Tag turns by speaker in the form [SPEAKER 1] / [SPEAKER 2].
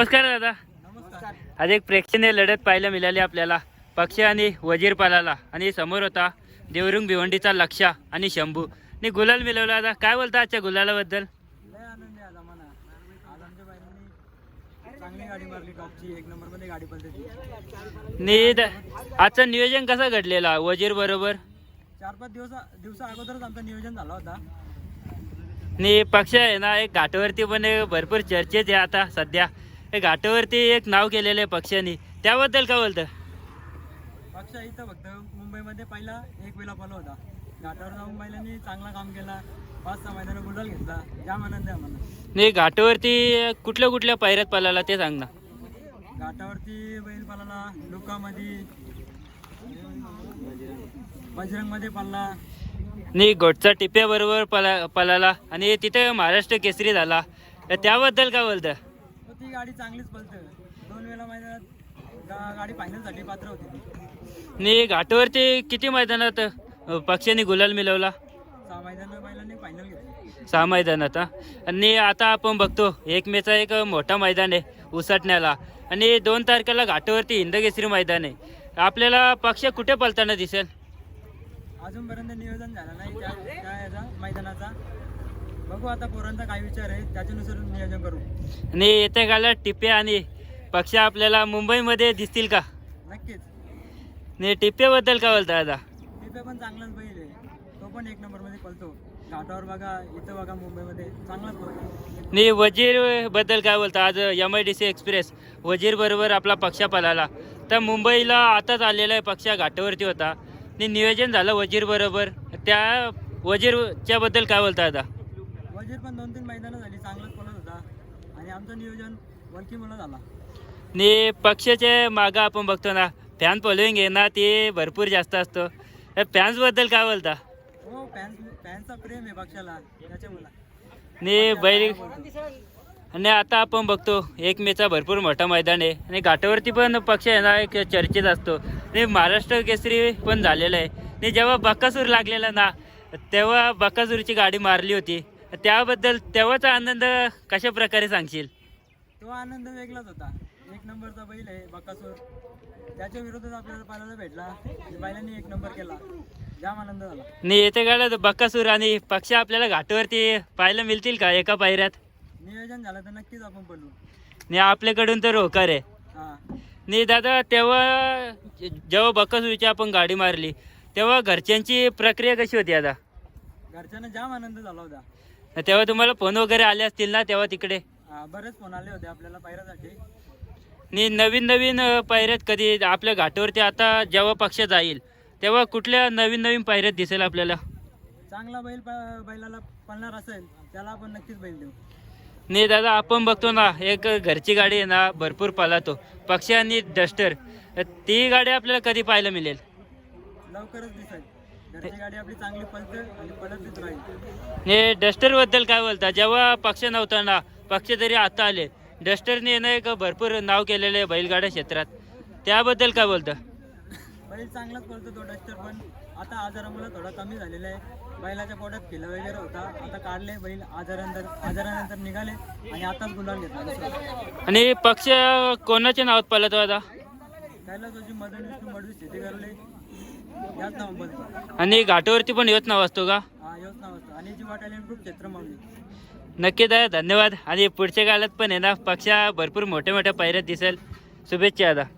[SPEAKER 1] नमस्कार दादा. आज एक प्रेक्षणीय लढत पाहायला मिळाली आपल्याला. पक्ष आणि वजीर पालाला आणि समोर होता देवरुंग भिवंडीचा लक्षा आणि शंभू. आणि गुलाल मिळवला दादा. काय बोलता आजच्या गुलालाबद्दल?
[SPEAKER 2] लय
[SPEAKER 1] आजचं नियोजन कसं घडलेला? वजीर बरोबर?
[SPEAKER 2] चार पाच दिवस दिवसा अगोदरच आमचं नियोजन झाला होता
[SPEAKER 1] नी पक्ष आहे ना एक घाटावरती पण भरपूर चर्चेत आहे आता सध्या. एक घाटावरती एक नाव केलेलं आहे पक्षाने त्याबद्दल काय बोलतं?
[SPEAKER 2] पक्ष इथं फक्त मुंबईमध्ये पहिला एक वेळा पल होता. घाटावर जाऊन बैलांनी चांगला काम केला. पाच सहा मैदानं गुलाल घेतला. जाम आनंद आहे आम्हाला.
[SPEAKER 1] नि घाटावरती कुठल्या कुठल्या पायऱ्यात पळाला ते सांग ना.
[SPEAKER 2] घाटावरती बैल पालाला लुकामध्ये बजरंगमध्ये पडला
[SPEAKER 1] नि गोटचा टिप्या बरोबर पला पळाला आणि तिथे महाराष्ट्र केसरी झाला. तर त्याबद्दल काय बोलतं?
[SPEAKER 2] ती गाडी चांगलीच पलते दोन वेळा मैदानात गा- गाडी फायनलसाठी पात्र होती ती.
[SPEAKER 1] नि घाटावरती किती मैदानात अ, पक्षाने गुलाल मिळवला?
[SPEAKER 2] सहा मैदानं बैलांनी फायनल घेतली.
[SPEAKER 1] सहा मैदानात हा. आणि आता आपण बघतो एक मेचा एक मोठा मैदान आहे उसटण्याला. आणि दोन तारखेला घाटावरती हिंदकेसरी मैदान आहे. आपल्याला पक्ष कुठे पळताना दिसेल?
[SPEAKER 2] अजूनपर्यंत नियोजन झालं नाही त्या त्या याचा मैदानाचा. बघू आता पोरांचा काय विचार आहे त्याच्यानुसार नियोजन करू.
[SPEAKER 1] आणि येत्या काळात टिप्या आणि पक्ष आपल्याला मुंबईमध्ये दिसतील का?
[SPEAKER 2] नक्कीच.
[SPEAKER 1] आणि टिप्याबद्दल काय बोलता दादा?
[SPEAKER 2] तिथे पण चांगलाच बैल आहे. तो पण एक नंबरमध्ये पळतो. घाटावर बघा इथं बघा मुंबईमध्ये. चांगलाच पळतो.
[SPEAKER 1] आणि वजीरबद्दल काय बोलता? आज M I D C express Wazir बरोबर आपला पक्ष पळाला. तर मुंबईला आताच आलेला आहे पक्ष घाटावरती होता. आणि नियोजन झालं वजीर बरोबर. त्या वजीरच्या बद्दल काय बोलता आता
[SPEAKER 2] वजीर पण दोन तीन मैदानं झाली चांगलाच पळत होता. आणि आमचं नियोजन वलकी मुलं झाला.
[SPEAKER 1] आणि पक्षाचे मागं आपण बघतो ना फॅन फॉलोईंग आहे ना ते भरपूर जास्त असतं. फॅन्सबद्दल काय बोलता?
[SPEAKER 2] हो फॅन्स फॅन्सचा प्रेम आहे पक्षाला त्याच्यामुळं.
[SPEAKER 1] आणि बैल आणि आता आपण बघतो एक मेचा भरपूर मोठा मैदान आहे. आणि घाटावरती पण पक्ष आहे ना एक चर्चेत असतो. आणि महाराष्ट्र केसरी पण झालेला आहे. आणि जेव्हा बक्कासूर लागलेला ना तेव्हा बक्कासूरची गाडी मारली होती. त्याबद्दल तेव्हाचा आनंद कशा प्रकारे सांगशील?
[SPEAKER 2] तो आनंद वेगळाच होता. एक नंबरचा बैल आहे बकासूर. त्याच्या विरोधात आपल्याला पाहायला भेटला. आणि बैलांनी एक नंबर केला. जाम आनंद झाला.
[SPEAKER 1] आणि येत्या काळात बक्कासूर आणि पक्ष आपल्याला घाटावरती पाहायला मिळतील का एका पायऱ्यात?
[SPEAKER 2] नियोजन झालं तर नक्कीच आपण पडू.
[SPEAKER 1] आणि आपल्याकडून तर होकार आहे.
[SPEAKER 2] हा.
[SPEAKER 1] नाही दादा तेव्हा जेव्हा बक्कासूरची आपण गाडी मारली तेव्हा घरच्यांची प्रक्रिया कशी होती आता?
[SPEAKER 2] घरच्यांना जाम आनंद झाला होता.
[SPEAKER 1] तेव्हा तुम्हाला फोन वगैरे आले असतील ना तेव्हा तिकडे?
[SPEAKER 2] हा, बरेच फोन आले होते आपल्याला पायऱ्यासाठी.
[SPEAKER 1] आणि नवीन नवीन अ, पायऱ्यात कधी आपल्या घाटावरती आता जेव्हा पक्ष जाईल तेव्हा कुठल्या नवीन नवीन पायऱ्यात दिसेल आपल्याला?
[SPEAKER 2] चांगला बैल प- बैलाला पळणार असेल त्याला आपण नक्कीच बैल देऊ.
[SPEAKER 1] नाही दादा आपण बघतो ना एक घरची गाडी आहे ना भरपूर पळतो पक्ष आणि डस्टर ती गाडी आपल्याला कधी पाहायला मिळेल?
[SPEAKER 2] लवकरच दिसेल. घरची गाडी आपली चांगली पळते आणि पळतच राहील.
[SPEAKER 1] ने डस्टरबद्दल काय बोलता? जेव्हा पक्ष नव्हता ना पक्ष तरी आता आले डस्टरने ना एक भरपूर नाव केलेलं आहे बैलगाड्या क्षेत्रात. त्याबद्दल काय बोलता?
[SPEAKER 2] बैल चांगलाच पळतो तो डस्टर पण. आता आजारामुळे थोडा कमी झालेला आहे. बैलाच्या पोटात किलो वगैरे होता. आता काढले बैल आजारानंतर आजारानंतर निघाले आणि आताच गुलाल घेतला
[SPEAKER 1] आणि पक्ष कोणाच्या नावात पळतो आता?
[SPEAKER 2] त्याला तुझी मदन विष्णू मडवी स्थिती करले याच नाव बोलतो
[SPEAKER 1] आणि घाटावरती पण येत नाव असतो का?
[SPEAKER 2] हा योच नाव असतं. आणि जीवा टॅलेंट ग्रुप क्षेत्र मावली.
[SPEAKER 1] नक्की दादा धन्यवाद. आणि पुढच्या काळात पण आहे ना पक्ष भरपूर मोठ्या मोठ्या पायऱ्यात दिसेल. शुभेच्छा दादा.